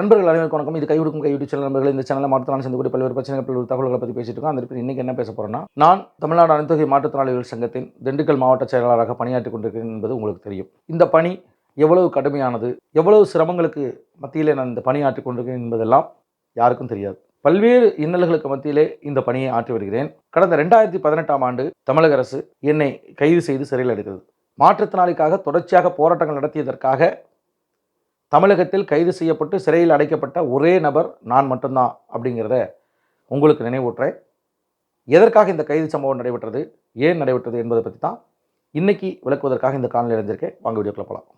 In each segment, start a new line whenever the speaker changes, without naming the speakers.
நண்பர்கள் அனைவருக்கும் வணக்கம். இது கைவிடுக்கும் கைவிட்டு சேனல் நண்பர்கள். இந்த சேனலில் மாற்றுத்திறனாளி சந்திக்கூடிய பல்வேறு பிரச்சனைகள் பல்வேறு தகவல்களை பற்றி பேசிட்டு இருக்கோம். அந்த இன்றைக்கி என்ன பேச போகிறேன்னா நான் தமிழ்நாடு அனைத்துகை மாற்றுத்திறனாளிகள் சங்கத்தின் திண்டுக்கல் மாவட்ட செயலாளராக பணியாற்றி கொண்டிருக்கிறேன் என்பது உங்களுக்கு தெரியும். இந்த பணி எவ்வளவு கடுமையானது எவ்வளவு சிரமங்களுக்கு மத்தியிலே நான் இந்த பணியாற்றி கொண்டிருக்கிறேன் என்பதெல்லாம் யாருக்கும் தெரியாது. பல்வேறு இன்னல்களுக்கு மத்தியிலே இந்த பணியை ஆற்றி வருகிறேன். கடந்த ரெண்டாயிரத்தி பதினெட்டாம் ஆண்டு தமிழக அரசு என்னை கைது செய்து சிறையில் அடைத்தது. மாற்றுத்திறனாளிக்காக தொடர்ச்சியாக போராட்டங்கள் நடத்தியதற்காக தமிழகத்தில் கைது செய்யப்பட்டு சிறையில் அடைக்கப்பட்ட ஒரே நபர் நான் மட்டும்தான் அப்படிங்கிறத உங்களுக்கு நினைவூட்டுறேன். எதற்காக இந்த கைது சம்பவம் நடைபெற்றது? ஏன் நடைபெற்றது என்பதை பற்றி தான் இன்னைக்கு விளக்குவதற்காக இந்த காணொலி இணைந்திருக்கேன். வாங்க வீடியோக்குள்ள போகலாம்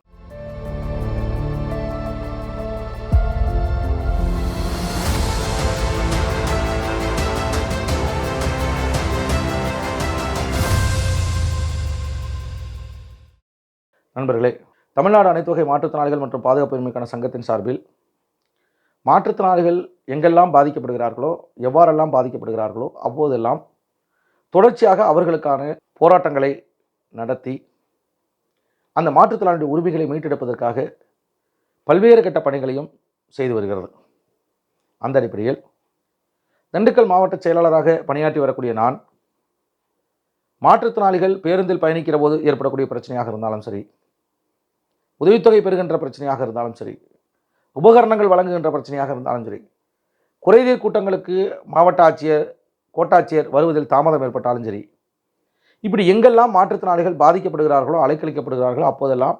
நண்பர்களே தமிழ்நாடு அனைத்து வகை மாற்றுத்திறனாளிகள் மற்றும் பாதுகாப்பு உரிமைக்கான சங்கத்தின் சார்பில் மாற்றுத்திறனாளிகள் எங்கெல்லாம் பாதிக்கப்படுகிறார்களோ எவ்வாறெல்லாம் பாதிக்கப்படுகிறார்களோ அப்போதெல்லாம் தொடர்ச்சியாக அவர்களுக்கான போராட்டங்களை நடத்தி அந்த மாற்றுத்திறனாளிய உரிமைகளை மீட்டெடுப்பதற்காக பல்வேறு கட்ட பணிகளையும் செய்து வருகிறது. அந்த அடிப்படையில் திண்டுக்கல் மாவட்ட செயலாளராக பணியாற்றி வரக்கூடிய நான் மாற்றுத்திறனாளிகள் பேருந்தில் பயணிக்கிற போது ஏற்படக்கூடிய பிரச்சனையாக இருந்தாலும் சரி உதவித்தொகை பெறுகின்ற பிரச்சனையாக இருந்தாலும் சரி உபகரணங்கள் வழங்குகின்ற பிரச்சனையாக இருந்தாலும் சரி குறைதீர் கூட்டங்களுக்கு மாவட்ட ஆட்சியர் கோட்டாட்சியர் வருவதில் தாமதம் ஏற்பட்டாலும் சரி இப்படி எங்கெல்லாம் மாற்றுத்திறனாளிகள் பாதிக்கப்படுகிறார்களோ அலைக்கழிக்கப்படுகிறார்களோ அப்போதெல்லாம்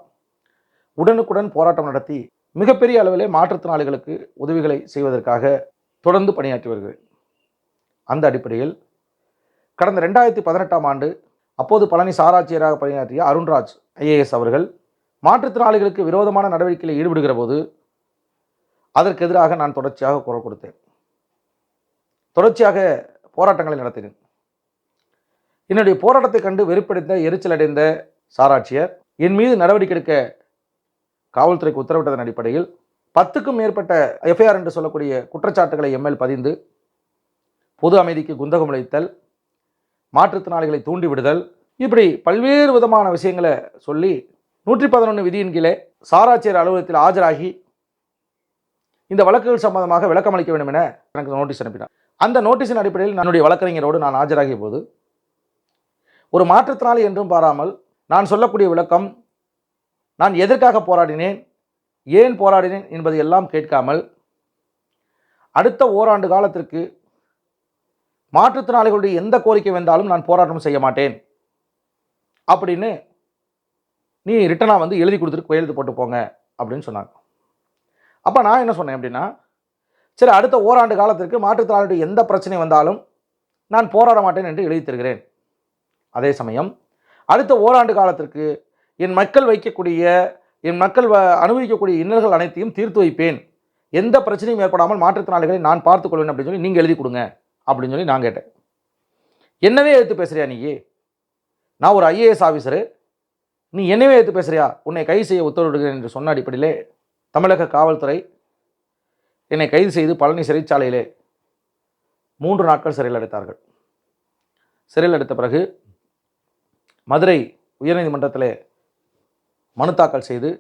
உடனுக்குடன் போராட்டம் நடத்தி மிகப்பெரிய அளவிலே மாற்றுத்திறனாளிகளுக்கு உதவிகளை செய்வதற்காக தொடர்ந்து பணியாற்றி வருகிறேன். அந்த அடிப்படையில் கடந்த ரெண்டாயிரத்தி பதினெட்டாம் ஆண்டு அப்போது பழனி சாராட்சியராக பணியாற்றிய அருண்ராஜ் ஐஏஎஸ் அவர்கள் மாற்றுத்திறனாளிகளுக்கு விரோதமான நடவடிக்கையில் ஈடுபடுகிற போது அதற்கு எதிராக நான் தொடர்ச்சியாக குரல் கொடுத்தேன். தொடர்ச்சியாக போராட்டங்களை நடத்தினேன். என்னுடைய போராட்டத்தை கண்டு வெறுப்படைந்த எரிச்சல் அடைந்த சாராட்சியர் என் மீது நடவடிக்கை எடுக்க காவல்துறைக்கு உத்தரவிட்டதன் அடிப்படையில் பத்துக்கும் மேற்பட்ட எஃப்ஐஆர் என்று சொல்லக்கூடிய குற்றச்சாட்டுகளை எம்எல் பதிந்து பொது அமைதிக்கு குந்தகம் அளித்தல் மாற்றுத்திறனாளிகளை தூண்டிவிடுதல் இப்படி பல்வேறு விதமான விஷயங்களை சொல்லி நூற்றி பதினொன்று விதியின் கீழே சாராட்சியர் அலுவலகத்தில் ஆஜராகி இந்த வழக்குகள் சம்பந்தமாக விளக்கம் அளிக்க வேண்டும் என எனக்கு நோட்டீஸ் அனுப்பினார். அந்த நோட்டீஸின் அடிப்படையில் என்னுடைய வழக்கறிஞரோடு நான் ஆஜராகிய போது ஒரு மாற்றுத்திறனாளி என்றும் பாராமல் நான் சொல்லக்கூடிய விளக்கம் நான் எதற்காக போராடினேன் ஏன் போராடினேன் என்பதை எல்லாம் கேட்காமல் அடுத்த ஓராண்டு காலத்திற்கு மாற்றுத்திறனாளிகளுடைய எந்த கோரிக்கை வந்தாலும் நான் போராட்டம் செய்ய மாட்டேன். அப்படின்னு நீ ரிட்டனாக வந்து எழுதி கொடுத்துட்டு கையெழுத்து போட்டு போங்க அப்படின்னு சொன்னாங்க. அப்போ நான் என்ன சொன்னேன் அப்படின்னா சரி அடுத்த ஓராண்டு காலத்திற்கு மாற்றுத்திறனாளி எந்த பிரச்சனை வந்தாலும் நான் போராட மாட்டேன் என்று எழுதி தருகிறேன். அதே சமயம் அடுத்த ஓராண்டு காலத்திற்கு என் மக்கள் வைக்கக்கூடிய என் மக்கள் வ- அனுபவிக்கக்கூடிய இன்னல்கள் அனைத்தையும் தீர்த்து வைப்பேன். எந்த பிரச்சனையும் ஏற்படாமல் மாற்றுத்திறனாளிகளை நான் பார்த்துக்கொள்வேன் அப்படின்னு சொல்லி நீங்கள் எழுதி கொடுங்க அப்படின்னு சொல்லி நான் கேட்டேன். என்னவே எடுத்து பேசுகிறியா நீ? நான் ஒரு ஐஏஎஸ் ஆஃபீஸரு நீ என்னவே எடுத்து பேசுறியா? உன்னை கைது செய்ய உத்தரவிடுகிறேன் என்று சொன்ன அடிப்படையிலே தமிழக காவல்துறை என்னை கைது செய்து பழனி சிறைச்சாலையிலே மூன்று நாட்கள் சிறையில் அடைத்தார்கள். சிறையில் அடைத்த பிறகு மதுரை உயர்நீதிமன்றத்தில் மனு தாக்கல் செய்து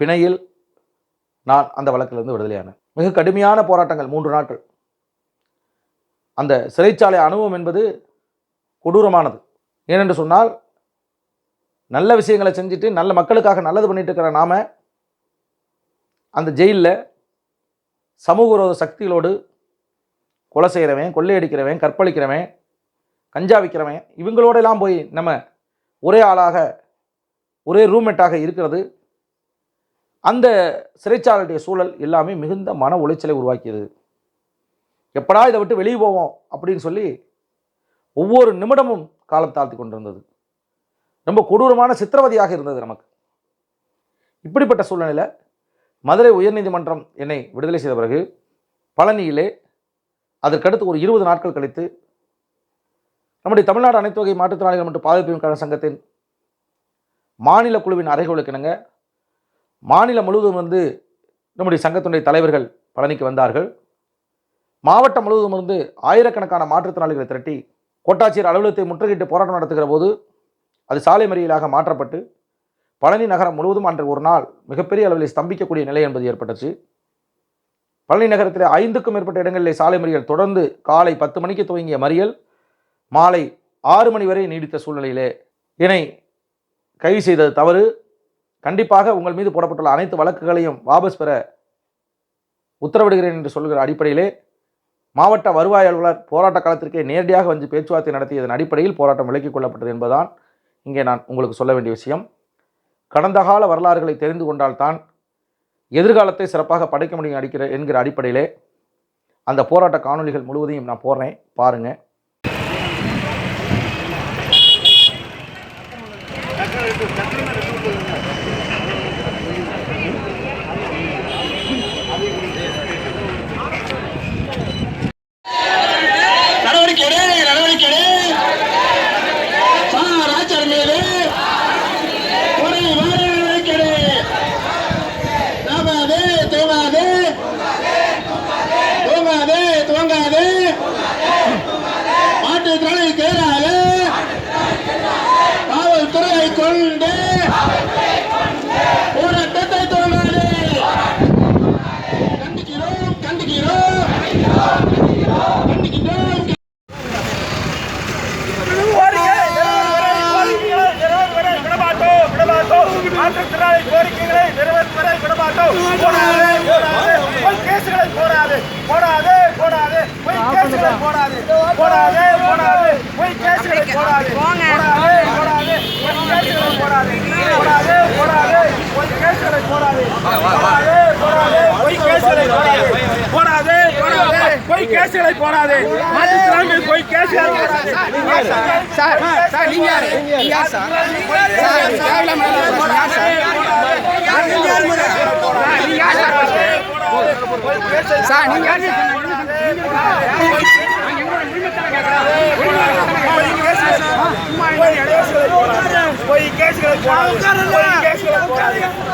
பிணையில் நான் அந்த வழக்கிலிருந்து விடுதலையானேன். மிக கடுமையான போராட்டங்கள் மூன்று நாட்கள். அந்த சிறைச்சாலை அனுபவம் என்பது கொடூரமானது. ஏனென்று சொன்னால் நல்ல விஷயங்களை செஞ்சுட்டு நல்ல மக்களுக்காக நல்லது பண்ணிட்டு இருக்கிற நாம அந்த ஜெயிலில் சமூக விரோத சக்திகளோடு கொலை செய்கிறவன் கொள்ளையடிக்கிறவன் கற்பழிக்கிறவன் கஞ்சா விற்கிறவன் இவங்களோடலாம் போய் நம்ம ஒரே ஆளாக ஒரே ரூம்மேட்டாக இருக்கிறது. அந்த சிறைச்சாலையுடைய சூழல் எல்லாமே மிகுந்த மன உளைச்சலை உருவாக்கியது. எப்படா இதை விட்டு வெளியே போவோம் அப்படின்னு சொல்லி ஒவ்வொரு நிமிடமும் காலம் தாழ்த்தி கொண்டிருந்தது. ரொம்ப கொடூரமான சித்திரவதையாக இருந்தது நமக்கு. இப்படிப்பட்ட சூழ்நிலையில் மதுரை உயர்நீதிமன்றம் என்னை விடுதலை செய்த பிறகு பழனியிலே அதற்கடுத்து ஒரு இருபது நாட்கள் கழித்து நம்முடைய தமிழ்நாடு அனைத்து வகை மாற்றுத்திறனாளிகள் மற்றும் பாதுகாப்பு சங்கத்தின் மாநில குழுவின் அறைகளுக்கு இணங்க மாநிலம் முழுவதும் வந்து நம்முடைய சங்கத்தினுடைய தலைவர்கள் பழனிக்கு வந்தார்கள். மாவட்டம் முழுவதும் இருந்து ஆயிரக்கணக்கான மாற்றுத்திறனாளிகளை திரட்டி கோட்டாட்சியர் அலுவலகத்தை முற்றுகையிட்டு போராட்டம் நடத்துகிற போது அது சாலை மறியலாக மாற்றப்பட்டு பழனி நகரம் முழுவதும் அன்று ஒரு நாள் மிகப்பெரிய அளவில் ஸ்தம்பிக்கக்கூடிய நிலை என்பது ஏற்பட்டுச்சு. பழனி நகரத்தில் ஐந்துக்கும் மேற்பட்ட இடங்களிலே சாலை மறியல் தொடர்ந்து காலை பத்து மணிக்கு துவங்கிய மறியல் மாலை ஆறு மணி வரை நீடித்த சூழ்நிலையிலே இணை கைது செய்தது தவறு. கண்டிப்பாக உங்கள் மீது போடப்பட்டுள்ள அனைத்து வழக்குகளையும் வாபஸ் பெற உத்தரவிடுகிறேன் என்று சொல்கிற அடிப்படையிலே மாவட்ட வருவாய் அலுவலர் போராட்ட காலத்திற்கே நேரடியாக வந்து பேச்சுவார்த்தை நடத்தியதன் அடிப்படையில் போராட்டம் விலக்கிக் கொள்ளப்பட்டது என்பதுதான் இங்கே நான் உங்களுக்கு சொல்ல வேண்டிய விஷயம் கடந்த கால வரலாறுகளை தெரிந்து கொண்டால்தான் எதிர்காலத்தை சிறப்பாக படைக்க முடியும் அடிக்கிற என்கிற அடிப்படையிலே அந்த போராட்ட காணொளிகள் முழுவதையும் நான் போடுறேன்.
பாருங்கள் கண்டிக்கிறோம்
கோரிக்கைகளை நிறைவேற்றுவதை விடமாட்டோம் போடாதே போடாதே பொய் கேசுகளை போடாதே போடாதே போடாதே பொய் கேசுகளை போடாதே போடாதே போடாதே பொய் கேசுகளை போடாதே போடாதே போடாதே பொய் கேசுகளை போடாதே போடாதே போடாதே பொய் கேசுகளை போடாதே போடாதே போடாதே பொய் கேசுகளை போடாதே போடாதே போய் கேசுகளை போடாதே. மாற்றுத்திறனாளி போய் கேசுகளை போடாதே.
சார் சார் நீங்க யாரு நீங்க யார் சார் சார் யார் சார் நீங்க யார் நீங்க யார் சார் சார் நீங்க யார்?
பொய் கேசுகளை போடாது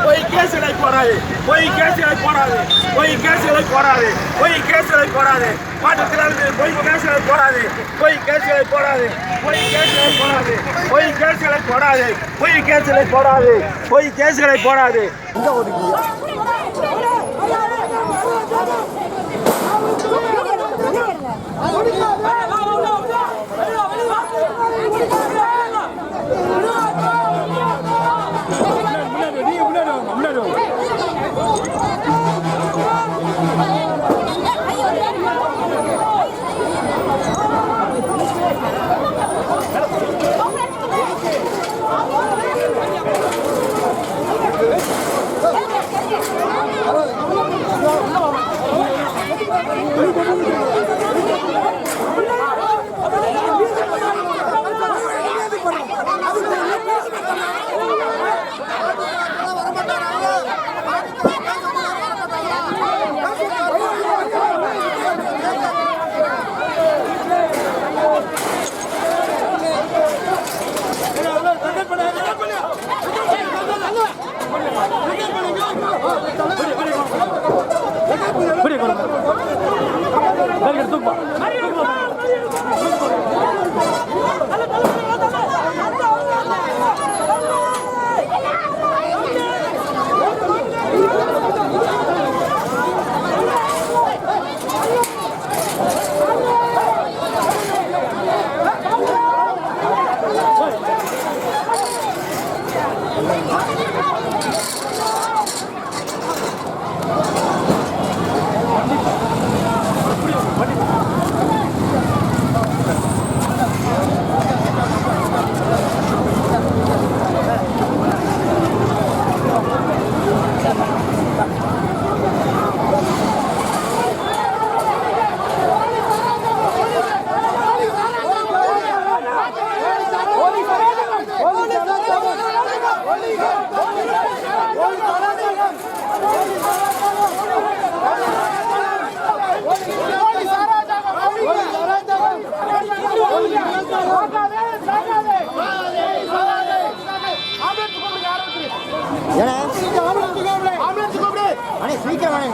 பொய் கேசுகளை போடாது பொய் கேசுகளை போடாது பொய் கேசுகளை போடாது பொய் கேசுகளை போடாது மாற்றுத்திறனாளி பொய் கேசுகளை போடாது பொய் கேசுகளை போடாது பொய் கேசுகளை போடாது பொய் கேசுகளை போடாது பொய் கேசுகளை போடாது பொய் கேசுகளை போடாது
அண்ணே சீக்கிரம்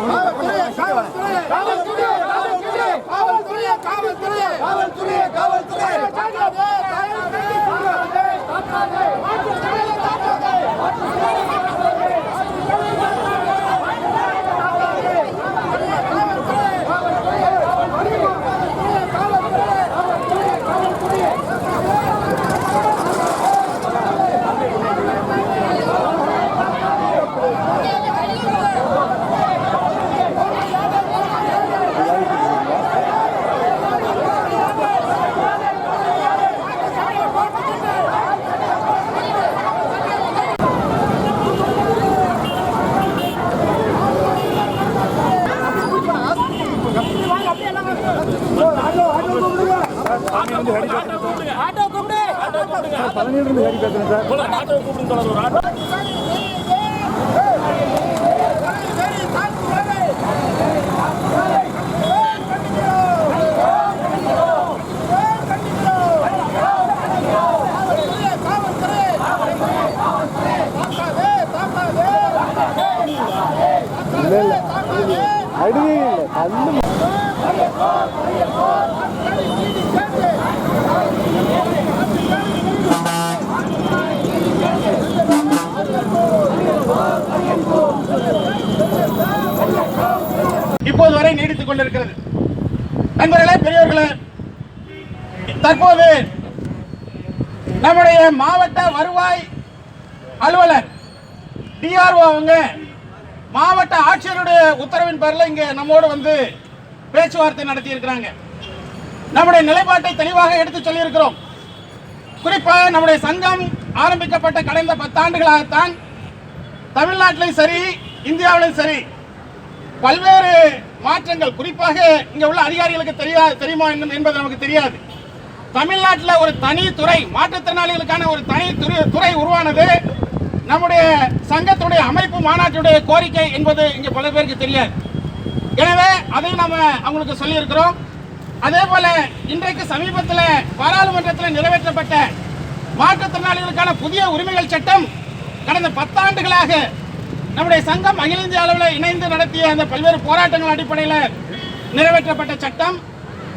உங்களுக்கு பண்ண- சீக்கிரம் வாங்க.
காவல்துறையை
இப்போது வரை நீடித்துக் கொண்டிருக்கிறது நண்பர்களே பெரியவர்களே தற்போது நம்முடைய மாவட்ட வருவாய் அலுவலர் டிஆர்ஓ அவங்க மாவட்ட ஆட்சியருடைய உத்தரவின் பேரில் இங்க நம்மோடு வந்து பேச்சுவார்த்தை நடத்தி இருக்கிறாங்க நம்முடைய நிலைப்பாட்டை தெளிவாக எடுத்து சொல்லியிருக்கிறோம். குறிப்பாக நம்முடைய சங்கம் ஆரம்பிக்கப்பட்ட கடந்த பத்தாண்டுகளாகத்தான் தமிழ்நாட்டிலும் சரி இந்தியாவிலும் சரி பல்வேறு மாற்றங்கள் குறிப்பாக இங்கே உள்ள அதிகாரிகளுக்கு தெரியா தெரியுமா என்பது நமக்கு தெரியாது. தமிழ்நாட்டில் ஒரு தனி துறை மாற்றுத்திறனாளிகளுக்கான ஒரு தனி துறை துறை உருவானது. நம்முடைய சங்கத்துடைய அமைப்பு மாநாட்டுடைய கோரிக்கை என்பது இங்கே பல பேருக்கு தெரியாது. எனவே அதை நம்ம அவங்களுக்கு சொல்லியிருக்கிறோம். அதே போல இன்றைக்கு சமீபத்தில் பாராளுமன்றத்தில் நிறைவேற்றப்பட்ட மாற்றுத்திறனாளிகளுக்கான புதிய உரிமைகள் சட்டம் கடந்த பத்தாண்டுகளாக நம்முடைய சங்கம் அகில இந்திய அளவில் இணைந்து நடத்திய அந்த பல்வேறு போராட்டங்கள் அடிப்படையில் நிறைவேற்றப்பட்ட சட்டம்.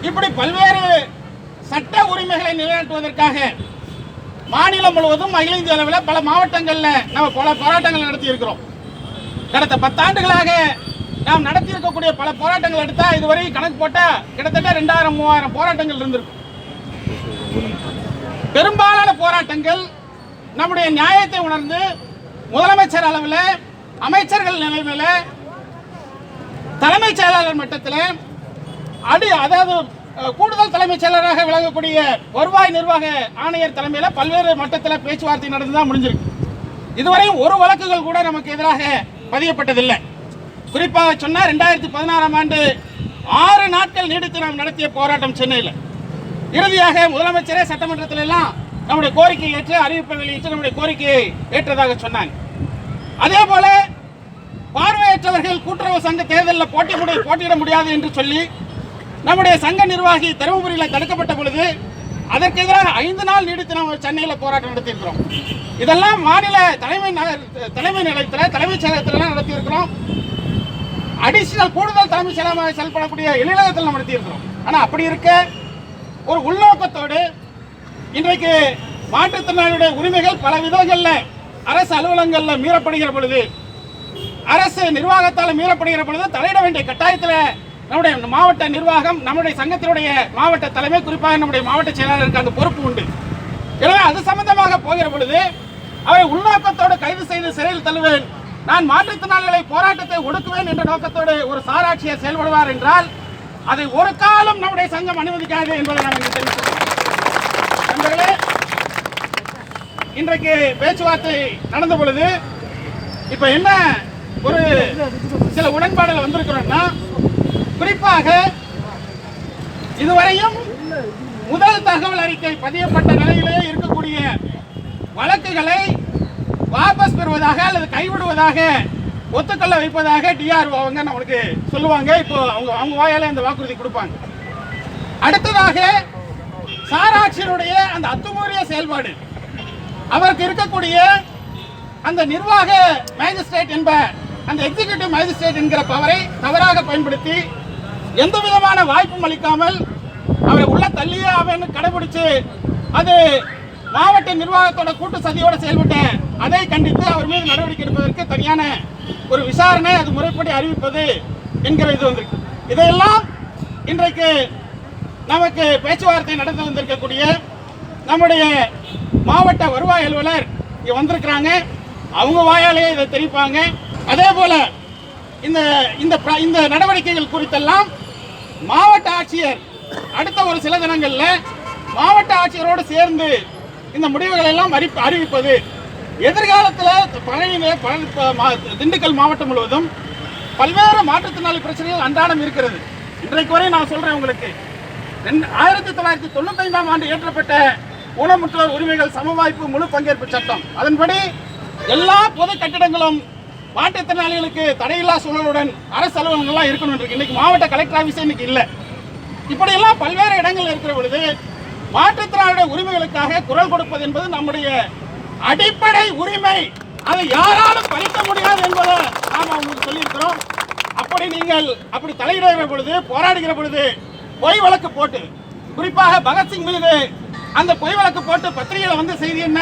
இப்படி பல்வேறு சட்ட உரிமைகளை நிலைநாட்டுவதற்காக மாநிலம் முழுவதும் அகில இந்திய அளவில் பல மாவட்டங்களில் நம்ம பல போராட்டங்கள் நடத்தி இருக்கிறோம் கடந்த பத்தாண்டுகளாக நாம் நடத்தி இருக்கக்கூடிய பல போராட்டங்கள் எடுத்தால் இதுவரை கணக்கு போட்டால் கிட்டத்தட்ட ரெண்டாயிரம் மூவாயிரம் போராட்டங்கள் இருந்திருக்கும் பெரும்பாலான போராட்டங்கள் நம்முடைய நியாயத்தை உணர்ந்து முதலமைச்சர் அளவில் அமைச்சர்கள் நிலைமையில தலைமைச் செயலாளர் மட்டத்தில் அடி அதாவது கூடுதல் தலைமைச் செயலராக விளங்கக்கூடிய வருவாய் நிர்வாக ஆணையர் தலைமையில் பல்வேறு மட்டத்தில் பேச்சுவார்த்தை நடந்து தான் முடிஞ்சிருக்கு. இதுவரையும் ஒரு வழக்குகள் கூட நமக்கு எதிராக பதியப்பட்டதில்லை. குறிப்பாக சொன்னால் ரெண்டாயிரத்தி பதினாறாம் ஆண்டு ஆறு நாட்கள் நீடித்து நாம் நடத்திய போராட்டம் சென்னையில். இறுதியாக முதலமைச்சரே சட்டமன்றத்தில் எல்லாம் நம்முடைய கோரிக்கையை ஏற்று அறிவிப்பை வெளியிட்டு நம்முடைய கோரிக்கையை ஏற்றதாக சொன்னாங்க. அதே போல பார்வையற்றவர்கள் கூட்டுறவு சங்க தேர்தலில் போட்டி போட்டியிட முடியாது என்று சொல்லி நம்முடைய சங்க நிர்வாகி தருமபுரியில் தடுக்கப்பட்ட பொழுது அதற்கு எதிராக ஐந்து நாள் நீடித்து நம்ம சென்னையில் போராட்டம் நடத்தியிருக்கிறோம். இதெல்லாம் மாநில தலைமை நகர் தலைமை நிலையத்தில் தலைமைச் செயலகத்தில் நடத்தியிருக்கிறோம். அடிஷனல் கூடுதல் தலைமைச் செயலமாக செயல்படக்கூடிய எழிலகத்தில் நம்ம நடத்தியிருக்கிறோம். ஆனால் அப்படி இருக்க ஒரு உள்நோக்கத்தோடு இன்றைக்கு மாற்றுத்திறனாளியுடைய உரிமைகள் பல விதங்களில் அரசு அலுவலகங்களில் மீறப்படுகிற பொழுது அரசு நிர்வாகத்தால் மீறப்படுகிற பொழுது தலையிட வேண்டிய கட்டாயத்தில் நம்முடைய மாவட்ட நிர்வாகம் நம்முடைய சங்கத்தினுடைய மாவட்ட தலைமை குறிப்பாக நம்முடைய மாவட்ட செயலாளருக்கு அந்த பொறுப்பு உண்டு. எனவே அது சம்பந்தமாக போகிற பொழுது அவரை உள்நோக்கத்தோடு கைது செய்து சிறையில் தள்ளுவேன். நான் மாற்றுத்திறனாளிகளை போராட்டத்தை ஒடுக்குவேன் என்ற நோக்கத்தோடு ஒரு சாராட்சியர் செயல்படுவார் என்றால் அதை ஒரு காலம் நம்முடைய சங்கம் அனுமதிக்காது என்பதை நான் இங்கு தெரிவித்துள்ளேன் நண்பர்களே இன்றைக்கு பேச்சுவார்த்தை நடந்த பொழுது இப்ப என்ன ஒரு சில உடன்பாடுகள் வந்திருக்கிறோம்னா குறிப்பாக இதுவரையும் முதல் தகவல் அறிக்கை பதியப்பட்ட நிலையிலேயே இருக்கக்கூடிய வழக்குகளை வாபஸ் பெறுவதாக அல்லது கைவிடுவதாக ஒத்துக்கொள்ள வைப்பதாக டிஆர்ஓ அவங்க நம்மளுக்கு சொல்லுவாங்க. இப்போ அவங்க அவங்க வாயால அந்த வாக்குறுதி கொடுப்பாங்க. அடுத்ததாக சாராட்சியனுடைய அந்த அத்துமூறிய செயல்பாடு. அவருக்கு இருக்கக்கூடிய அந்த நிர்வாக மேஜிஸ்ட்ரேட் என்ப அந்த எக்ஸிகியூட்டிவ் மேஜிஸ்ட்ரேட் என்கிற பவரை தவறாக பயன்படுத்தி எந்த விதமான வாய்ப்பும் அளிக்காமல் அவரை உள்ள தள்ளியே அவன் கடைபிடிச்சு அது மாவட்ட நிர்வாகத்தோட கூட்டு சதியோட செயல்பட்ட அதை கண்டித்து அவர் மீது நடவடிக்கை எடுப்பதற்கு தனியான ஒரு விசாரணை அது முறைப்படி அறிவிப்பது என்கிற இது வந்திருக்கு. இதையெல்லாம் இன்றைக்கு நமக்கு பேச்சுவார்த்தை நடந்து வந்திருக்கக்கூடிய நம்முடைய மாவட்ட வருவாய் அலுவலர் இங்கே வந்திருக்கிறாங்க. அவங்க வாயாலேயே இதை தெரிவிப்பாங்க. அதே போல இந்த இந்த இந்த நடவடிக்கைகள் குறித்தெல்லாம் மாவட்ட ஆட்சியர் அடுத்த ஒரு சில தினங்கள்ல மாவட்ட ஆட்சியரோடு சேர்ந்து இந்த முடிவுகள் எல்லாம் அறி அறிவிப்பது. எதிர்காலத்தில் பழனியில பழனி திண்டுக்கல் மாவட்டம் முழுவதும் பல்வேறு மாற்றுத்திறனாளி பிரச்சனைகள் அன்றாடம் இருக்கிறது. இன்றைக்கு வரை நான் சொல்றேன் உங்களுக்கு. ரெண்டு- ஆயிரத்தி தொள்ளாயிரத்தி தொண்ணூத்தி ஐந்தாம் ஆண்டு இயற்றப்பட்ட ஊனமுற்றோர் உரிமைகள் சமவாய்ப்பு முழு பங்கேற்பு சட்டம். அதன்படி எல்லா பொது கட்டிடங்களும் மாற்றுத்திறனாளிகளுக்கு தடையில்லா சூழலுடன் அரசு அலுவலகங்கள்லாம் இருக்கணும் இருக்கு. இன்னைக்கு மாவட்ட கலெக்டர் ஆஃபீஸே இன்னைக்கு இல்லை. இப்படியெல்லாம் பல்வேறு இடங்கள் இருக்கிற பொழுது மாற்றுத்திறனாளிய உரிமைகளுக்காக குரல் கொடுப்பது என்பது நம்முடைய அடிப்படை உரிமை. அதை யாராலும் பறிக்க முடியாது என்பதை நாம் உங்களுக்கு சொல்லியிருக்கிறோம். அப்படி நீங்கள் அப்படி தலையிடுகிற பொழுது போராடுகிற பொழுது பொய் வழக்கு போட்டு குறிப்பாக பகத்சிங் மீது அந்த பொய் வழக்கு போட்டு பத்திரிகையில் வந்த செய்தி என்ன?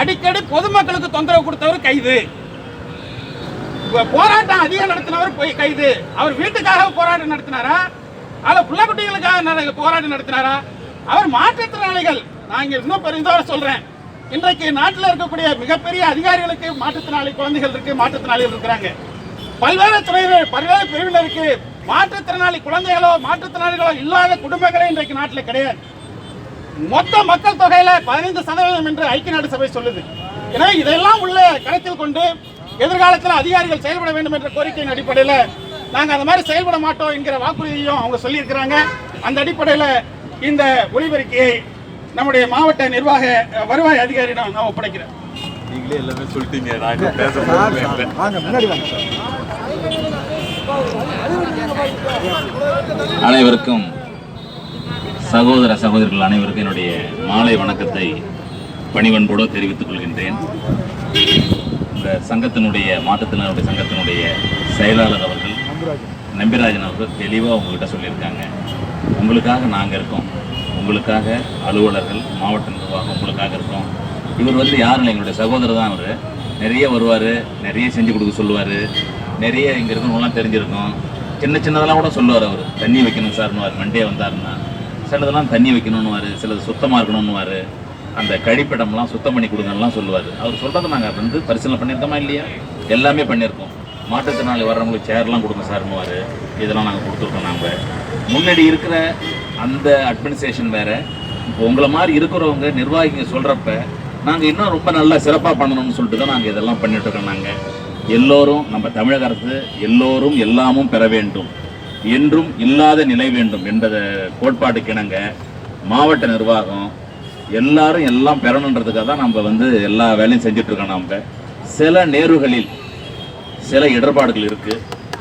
அடிக்கடி பொதுமக்களுக்கு தொந்தரவு கொடுத்தவர் கைது. போராட்டம் அதிகம் நடத்தினவர் போய் கைது. அவர் வீட்டுக்காக போராட்டம் நடத்தினாரா? அல்ல பிள்ளை குட்டிகளுக்காக போராட்டம் நடத்தினாரா? அவர் மாற்றுத்திறனாளிகள். நான் இங்க இன்னும் பெருந்தோட சொல்றேன். இன்றைக்கு நாட்டில் இருக்கக்கூடிய மிகப்பெரிய அதிகாரிகளுக்கு மாற்றுத்திறனாளி குழந்தைகள் இருக்கு மாற்றுத்திறனாளிகள் இருக்கிறாங்க. பல்வேறு துறையினர் பல்வேறு பிரிவினருக்கு மாற்றுத்திறனாளி குழந்தைகளோ மாற்றுத்திறனாளிகளோ இல்லாத குடும்பங்களே இன்றைக்கு நாட்டில் கிடையாது. மொத்த மக்கள் தொகையில பதினைந்து சதவீதம் என்று ஐக்கிய நாடு சபை சொல்லுது. எனவே இதெல்லாம் உள்ள கருத்தில் கொண்டு எதிர்காலத்தில் அதிகாரிகள் செயல்பட வேண்டும் என்ற கோரிக்கையின் அடிப்படையில் நாங்கள் அந்த மாதிரி செயல்பட மாட்டோம் என்கிற வாக்குறுதியையும் அவங்க சொல்லியிருக்கிறாங்க. அந்த அடிப்படையில் இந்த ஒளிபெருக்கியை நம்முடைய மாவட்ட நிர்வாக வருவாய் அதிகாரியிடம் நான் ஒப்படைக்கிறேன்.
நீங்களே எல்லாமே சொல்லிட்டீங்க. பேச
அனைவருக்கும் சகோதர சகோதரிகள் அனைவருக்கும் என்னுடைய மாலை வணக்கத்தை பணிவன்போடு தெரிவித்துக் கொள்கின்றேன். இந்த சங்கத்தினுடைய மாற்றுத்திறனாளருடைய சங்கத்தினுடைய செயலாளர் அவர்கள் நம்பிராஜன் அவர்கள் தெளிவாக உங்கள்கிட்ட சொல்லியிருக்காங்க. உங்களுக்காக நாங்கள் இருக்கோம். உங்களுக்காக அலுவலர்கள் மாவட்ட நிர்வாகம் உங்களுக்காக இருக்கோம். இவர் வந்து யாரும் எங்களுடைய சகோதரர் தான் அவர். நிறைய வருவார் நிறைய செஞ்சு கொடுக்க சொல்லுவார். நிறைய இங்கே இருக்கணும்லாம் தெரிஞ்சிருக்கும். சின்ன சின்னதெல்லாம் கூட சொல்லுவார் அவர். தண்ணி வைக்கணும் சார்னுவார் மண்டே வந்தாருன்னா. சிலதெல்லாம் தண்ணி வைக்கணும்னுவார். சிலது சுத்தமாக இருக்கணும்னுவார். அந்த கழிப்பிடம்லாம் சுத்தம் பண்ணி கொடுங்கலாம் சொல்லுவார். அவர் சொல்கிறத நாங்கள் வந்து பரிசீலனை பண்ணியிருக்கோமா இல்லையா? எல்லாமே பண்ணியிருக்கோம். மாற்றுத்திறனாளி வர்றவங்களுக்கு சேர்லாம் கொடுங்க சார்னுவார் இதெல்லாம் நாங்கள் கொடுத்துருக்கோம் நாங்கள் முன்னாடி இருக்கிற அந்த அட்மினிஸ்ட்ரேஷன் வேறு. இப்போ உங்களை மாதிரி இருக்கிறவங்க நிர்வாகிங்க சொல்கிறப்ப நாங்கள் இன்னும் ரொம்ப நல்லா சிறப்பாக பண்ணணும்னு சொல்லிட்டு தான் நாங்கள் இதெல்லாம் பண்ணிட்டு இருக்கோம் நாங்கள் எல்லோரும் நம்ம தமிழக அரசு எல்லோரும் எல்லாமும் பெற வேண்டும். என்றும் இல்லாத நிலை வேண்டும் என்ற கோட்பாட்டுக்கிணங்க மாவட்ட நிர்வாகம் எல்லாரும் எல்லாம் பெறணுன்றதுக்காக தான் நம்ம வந்து எல்லா வேலையும் செஞ்சுட்டு நாம். நம்ம சில நேர்வுகளில் சில இடர்பாடுகள் இருக்குது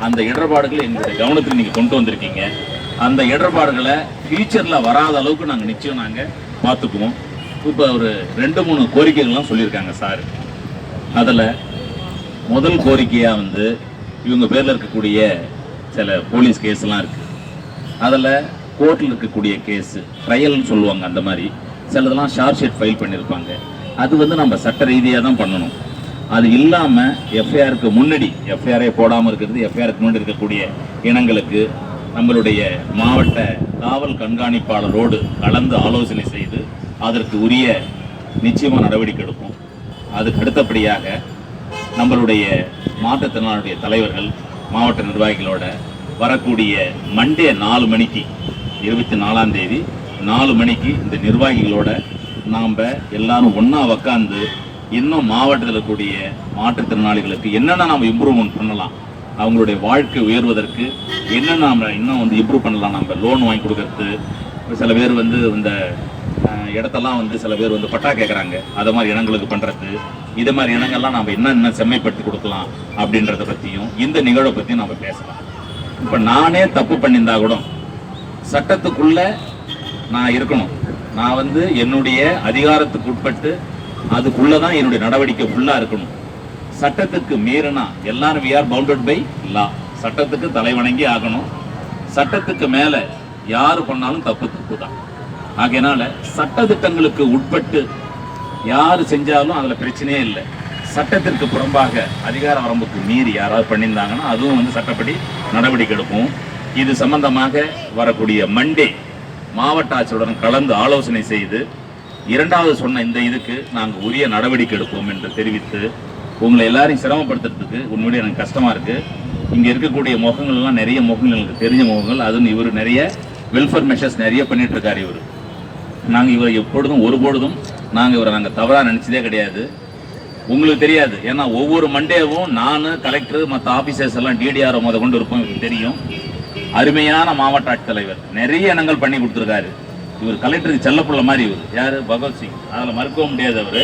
அந்த இடர்பாடுகளை எங்களுடைய கவனத்தில் நீங்கள் கொண்டு வந்திருக்கீங்க. அந்த இடர்பாடுகளை ஃபியூச்சரில் வராத அளவுக்கு நாங்கள் நிச்சயம் நாங்கள் பார்த்துக்குவோம். இப்போ ஒரு ரெண்டு மூணு கோரிக்கைகள்லாம் சொல்லியிருக்காங்க சார். அதில் முதல் கோரிக்கையாக வந்து இவங்க பேரில் இருக்கக்கூடிய சில போலீஸ் கேஸ்லாம் இருக்குது அதில் கோர்ட்டில் இருக்கக்கூடிய கேஸு ட்ரையல்னு சொல்லுவாங்க அந்த மாதிரி. சிலதெல்லாம் ஷார்ட் ஷீட் ஃபைல் பண்ணியிருப்பாங்க அது வந்து நம்ம சட்ட ரீதியாக தான் பண்ணணும். அது இல்லாமல் எஃப்ஐஆருக்கு முன்னாடி எஃப்ஐஆரே போடாமல் இருக்கிறது எஃப்ஐஆருக்கு முன்னாடி இருக்கக்கூடிய இனங்களுக்கு நம்மளுடைய மாவட்ட காவல் கண்காணிப்பாளரோடு கலந்து ஆலோசனை செய்து அதற்கு உரிய நிச்சயமாக நடவடிக்கை எடுப்போம். அதுக்கு அடுத்தபடியாக நம்மளுடைய மாற்றுத்திறனாளுடைய தலைவர்கள் மாவட்ட நிர்வாகிகளோட வரக்கூடிய மண்டே நாலு மணிக்கு இருபத்தி நாலாம் தேதி நாலு மணிக்கு இந்த நிர்வாகிகளோட நாம் எல்லாரும் ஒன்றா உக்காந்து இன்னும் மாவட்டத்தில் இருக்கக்கூடிய மாற்றுத்திறனாளிகளுக்கு என்னென்ன நாம் இம்ப்ரூவ்மெண்ட் பண்ணலாம் அவங்களுடைய வாழ்க்கை உயர்வதற்கு என்னென்ன நாம் இன்னும் வந்து இம்ப்ரூவ் பண்ணலாம் நம்ம லோன் வாங்கி கொடுக்கறது. சில பேர் வந்து இந்த இடத்தெல்லாம் வந்து சில பேர் வந்து பட்டா கேட்குறாங்க அதை மாதிரி இனங்களுக்கு பண்ணுறது இது மாதிரி இனங்கள்லாம் நம்ம என்ன என்ன செம்மைப்படுத்தி கொடுக்கலாம் அப்படின்றத பற்றியும் இந்த நிகழ்வை பற்றியும் நம்ம பேசலாம். இப்போ நானே தப்பு பண்ணியிருந்தா கூட சட்டத்துக்குள்ளே நான் இருக்கணும். நான் வந்து என்னுடைய அதிகாரத்துக்கு உட்பட்டு அதுக்குள்ளே தான் என்னுடைய நடவடிக்கை ஃபுல்லாக இருக்கணும். சட்டத்துக்கு மீறினா எல்லாரும் we are bounded by law சட்டத்துக்கு தலைவணங்கி ஆகணும். சட்டத்துக்கு மேலே யார் பண்ணாலும் தப்பு தப்பு தான் ஆகையினால சட்ட திட்டங்களுக்கு உட்பட்டு யார் செஞ்சாலும் அதில் பிரச்சனையே இல்லை. சட்டத்திற்கு புறம்பாக அதிகார வரம்புக்கு மீறி யாராவது பண்ணியிருந்தாங்கன்னா அதுவும் வந்து சட்டப்படி நடவடிக்கை எடுப்போம் இது சம்பந்தமாக வரக்கூடிய மண்டே மாவட்ட ஆட்சியருடன் கலந்து ஆலோசனை செய்து இரண்டாவது சொன்ன இந்த இதுக்கு நாங்கள் உரிய நடவடிக்கை எடுப்போம் என்று தெரிவித்து உங்களை எல்லாரையும் சிரமப்படுத்துறதுக்கு உண்மையிலே எனக்கு கஷ்டமாக இருக்குது இங்கே இருக்கக்கூடிய முகங்கள்லாம் நிறைய முகங்கள் எனக்கு தெரிஞ்ச முகங்கள். அதுவும் இவர் நிறைய வெல்ஃபேர் மெஷர்ஸ் நிறைய பண்ணிகிட்ருக்கார் இவர். நாங்கள் இவரை எப்பொழுதும் ஒருபொழுதும் நாங்கள் இவரை நாங்கள் தவறாக நினச்சதே கிடையாது. உங்களுக்கு தெரியாது. ஏன்னா ஒவ்வொரு மண்டேவும் நான் கலெக்டர் மற்ற ஆஃபீஸர்ஸ் எல்லாம் டிடிஆர் முத கொண்டு இருப்போம் இவருக்கு தெரியும். அருமையான மாவட்ட ஆட்சித்தலைவர் நிறைய இனங்கள் பண்ணி கொடுத்துருக்காரு. இவர் கலெக்டருக்கு செல்லப்புள்ள மாதிரி இவர். யார்? பகத்சிங் அதில் மறுக்கவும் முடியாது அவர்.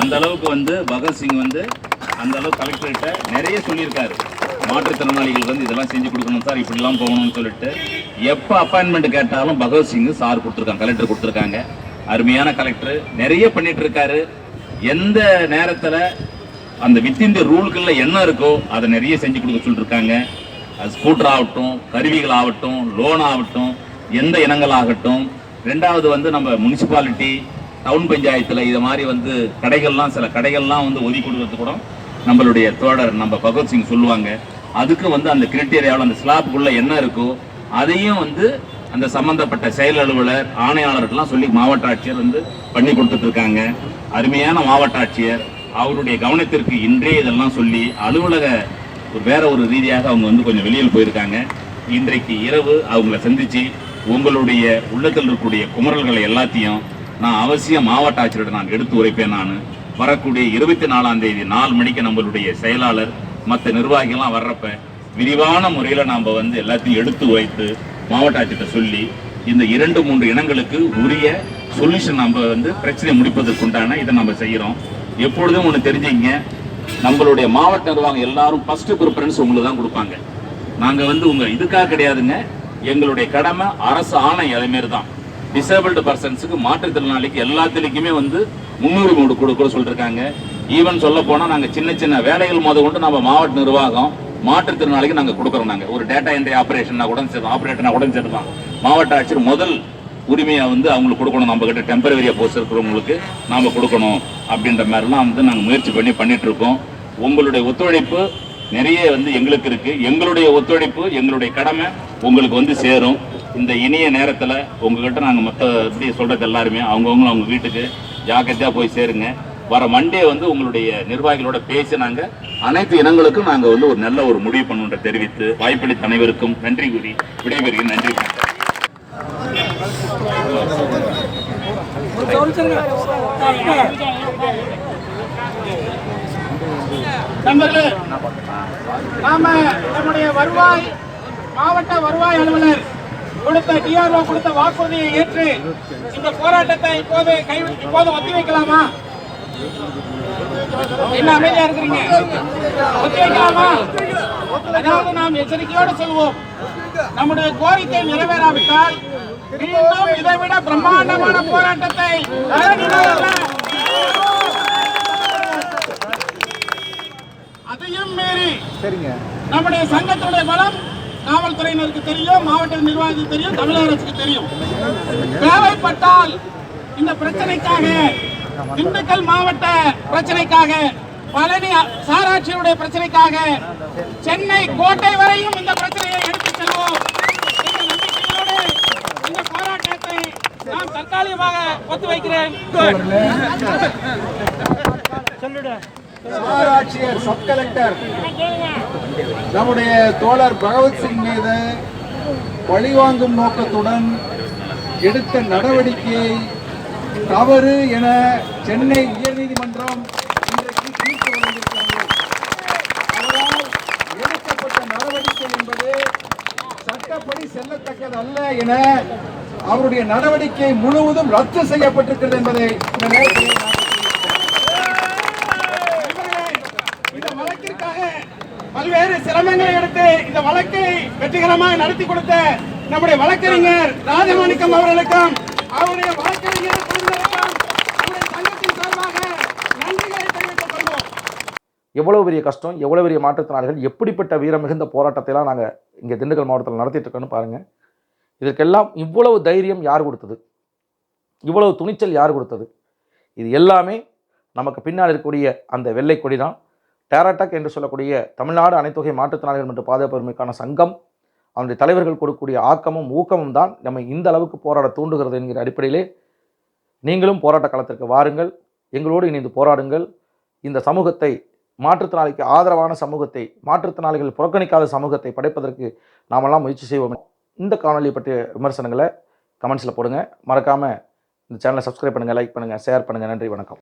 அந்த அளவுக்கு வந்து பகத்சிங் வந்து அந்த அளவுக்கு கலெக்டர்கிட்ட நிறைய சொல்லியிருக்காரு. மாற்றுத்திறனாளிகள் வந்து இதெல்லாம் செஞ்சு கொடுக்கணும் சார் இப்படிலாம் போகணும்னு சொல்லிட்டு. எப்போ அப்பாயின்மெண்ட் கேட்டாலும் பகத்சிங் சார் கொடுத்துருக்காங்க கலெக்டர் கொடுத்துருக்காங்க. அருமையான கலெக்டர். நிறைய பண்ணிட்டு இருக்காரு எந்த நேரத்தில் அந்த வித்தின் ரூல்களில் என்ன இருக்கோ அதை நிறைய செஞ்சு கொடுக்க சொல்லியிருக்காங்க ஸ்கூட்டர் ஆகட்டும் கருவிகள் ஆகட்டும் லோன் ஆகட்டும் எந்த இனங்கள் ஆகட்டும் ரெண்டாவது வந்து நம்ம முனிசிபாலிட்டி டவுன் பஞ்சாயத்தில் இது மாதிரி வந்து கடைகள்லாம் சில கடைகள்லாம் வந்து ஒதுக்கி கொடுக்கறது கூட நம்மளுடைய தோழர் நம்ம பகத்சிங் சொல்லுவாங்க. அதுக்கு வந்து அந்த கிரிட்டேரியாவில் அந்த ஸ்லாப்புக்குள்ளே என்ன இருக்கோ அதையும் வந்து அந்த சம்மந்தப்பட்ட செயல் அலுவலர் ஆணையாளர்கள்லாம் சொல்லி மாவட்ட ஆட்சியர் வந்து பண்ணி கொடுத்துட்ருக்காங்க அருமையான மாவட்ட ஆட்சியர் அவருடைய கவனத்திற்கு இன்றே இதெல்லாம் சொல்லி அலுவலக ஒரு வேற ஒரு ரீதியாக அவங்க வந்து கொஞ்சம் வெளியில் போயிருக்காங்க. இன்றைக்கு இரவு அவங்கள சந்திச்சு உங்களுடைய உள்ளத்தில் இருக்கக்கூடிய குமரல்களை எல்லாத்தையும் நான் அவசியம் மாவட்ட ஆட்சியரிடம் நான் எடுத்து உரைப்பேன் நான். வரக்கூடிய இருபத்தி நாலாம் தேதி நாலு மணிக்கு நம்மளுடைய செயலாளர் மற்ற நிர்வாகிகள்லாம் வர்றப்ப விரிவான முறையில் நாம் வந்து எல்லாத்தையும் எடுத்து வைத்து மாவட்ட ஆட்சியர்கிட்ட சொல்லி இந்த இரண்டு மூன்று இனங்களுக்கு உரிய சொல்யூஷன் நம்ம வந்து பிரச்சனை முடிப்பதற்குண்டான இதை நம்ம செய்கிறோம் எப்பொழுதும் ஒன்று தெரிஞ்சுங்க நம்மளுடைய மாவட்ட நிர்வாகம் எல்லாரும் ஃபர்ஸ்ட் ப்ரிஃபரன்ஸ் உங்களுக்கு தான் கொடுப்பாங்க. நாங்கள் வந்து உங்க இதுக்காக கிடையாதுங்க. எங்களுடைய கடமை அரசு ஆணை அதேமாரி தான். டிசேபிள்டு பர்சன்ஸுக்கு மாற்றுத்திறனாளிக்கு எல்லாத்துலேயுமே வந்து முன்னுரிமை கொடு- கொடுக்க சொல்லிருக்காங்க. ஈவன் சொல்ல போனால் நாங்கள் சின்ன சின்ன வேலைகள் முத கொண்டு நம்ம மாவட்ட நிர்வாகம் மாற்றுத்திறனாளிக்கு நாங்கள் கொடுக்குறோம் நாங்கள் ஒரு டேட்டா என்ட்ரி ஆப்ரேஷன் கூட சரி ஆப்ரேட்டர்னா கூட சரி தான். மாவட்ட ஆட்சியர் முதல் உரிமையாக வந்து அவங்களுக்கு கொடுக்கணும். நம்ம கிட்ட போஸ்ட் இருக்கிறவங்களுக்கு நாம் கொடுக்கணும் அப்படின்ற மாதிரிலாம் வந்து நாங்கள் முயற்சி பண்ணி பண்ணிகிட்ருக்கோம் உங்களுடைய ஒத்துழைப்பு நிறைய வந்து எங்களுக்கு இருக்குது எங்களுடைய ஒத்துழைப்பு எங்களுடைய கடமை உங்களுக்கு வந்து சேரும். இந்த இனிய நேரத்தில் உங்ககிட்ட நாங்கள் மற்ற இப்படி சொல்கிறது எல்லாருமே அவங்கவுங்களும் அவங்க வீட்டுக்கு ஜாக்கிரதையாக போய் சேருங்க. வர மண்டே வந்து உங்களுடைய நிர்வாகிகளோட பேசி நாங்கள் அனைத்து இனங்களுக்கும் நாங்கள் வந்து ஒரு நல்ல ஒரு முடிவு பண்ணுன்ற தெரிவித்து வாய்ப்பளித்த அனைவருக்கும் நன்றி கூறி விடைபெறுகிறேன். நன்றி. வணக்கம்
நண்பர்களே நாம நம்முடைய வருவாய் மாவட்ட வருவாய் அலுவலர் கொடுத்த டிஆர்ஓ கொடுத்த வாக்குறுதியை ஏற்று இந்த போராட்டத்தை இப்போது கை இப்போது ஒத்தி வைக்கலாமா என்ன அமைதியா இருக்கிறீங்க ஒத்தி வைக்கலாமா அதாவது நாம் எச்சரிக்கையோடு சொல்வோம் நம்முடைய கோரிக்கை நிறைவேறாவிட்டால் மீண்டும் இதைவிட பிரம்மாண்டமான போராட்டத்தை அதையும் மீறி நம்முடைய சங்கத்துடைய பலம் காவல்துறையினருக்கு தெரியும் மாவட்ட நிர்வாகத்துக்கு தெரியும் தமிழக அரசுக்கு தெரியும். தேவைப்பட்டால் இந்த பிரச்சனைக்காக திண்டுக்கல் மாவட்ட பிரச்சனைக்காக பழனி சாராட்சியுடைய பிரச்சனைக்காக சென்னை கோட்டை வரையும் இந்த பிரச்சனையை எடுத்துச் செல்வோம் என்ற நம்பிக்கையோடு இந்த போராட்டத்தை தற்காலிகமாக
சப் கலெக்டர். நம்முடைய தோழர் பகவத்சிங் மீது பழிவாங்கும் நோக்கத்துடன் எடுத்த நடவடிக்கையை தவறு என சென்னை உயர்நீதிமன்றம் இன்றைக்கு தீர்ப்பு வழங்கியிருக்கிறது. அவரால் எடுக்கப்பட்ட நடவடிக்கை என்பது சட்டப்படி செல்லத்தக்கது அல்ல என அவருடைய நடவடிக்கை முழுவதும் ரத்து செய்யப்பட்டிருக்கிறது என்பதை இந்த நேரத்தில்
வழக்கிற்காக பல்வேறு சிரமங்களை எடுத்து இந்த வழக்கை வெற்றிகரமாக நடத்தி கொடுத்த நம்முடைய வழக்கறிஞர் ராஜமாணிக்கம் அவர்களுக்கும் அவருடைய வழக்கறிஞர்
எவ்வளோ பெரிய கஷ்டம் எவ்வளோ பெரிய மாற்றுத்திறனாளிகள் எப்படிப்பட்ட வீரம் மிகுந்த போராட்டத்தைலாம் நாங்கள் இங்கே திண்டுக்கல் மாவட்டத்தில் நடத்திட்டு இருக்கோன்னு பாருங்கள் இதற்கெல்லாம் இவ்வளவு தைரியம் யார் கொடுத்தது? இவ்வளவு துணிச்சல் யார் கொடுத்தது? இது எல்லாமே நமக்கு பின்னால் இருக்கக்கூடிய அந்த வெள்ளை கொடி தான் டேராடக் என்று சொல்லக்கூடிய தமிழ்நாடு அனைத்தொகை மாற்றுத்திறனாளிகள் மற்றும் பாதுகாப்பு உரிமைக்கான சங்கம் அவனுடைய தலைவர்கள் கொடுக்கக்கூடிய ஆக்கமும் ஊக்கமும் தான் நம்மை இந்த அளவுக்கு போராட தூண்டுகிறது என்கிற அடிப்படையிலே நீங்களும் போராட்ட களத்திற்கு வாருங்கள். எங்களோடு இணைந்து போராடுங்கள். இந்த சமூகத்தை மாற்றுத்திறனாளிக்கு ஆதரவான சமூகத்தை மாற்றுத்திறனாளிகள் புறக்கணிக்காத சமூகத்தை படைப்பதற்கு நாமெல்லாம் முயற்சி செய்வோம். இந்த காணொலி பற்றிய விமர்சனங்களை கமெண்ட்ஸில் போடுங்க. மறக்காமல் இந்த சேனலை சப்ஸ்கிரைப் பண்ணுங்கள் லைக் பண்ணுங்கள் ஷேர் பண்ணுங்கள் நன்றி வணக்கம்.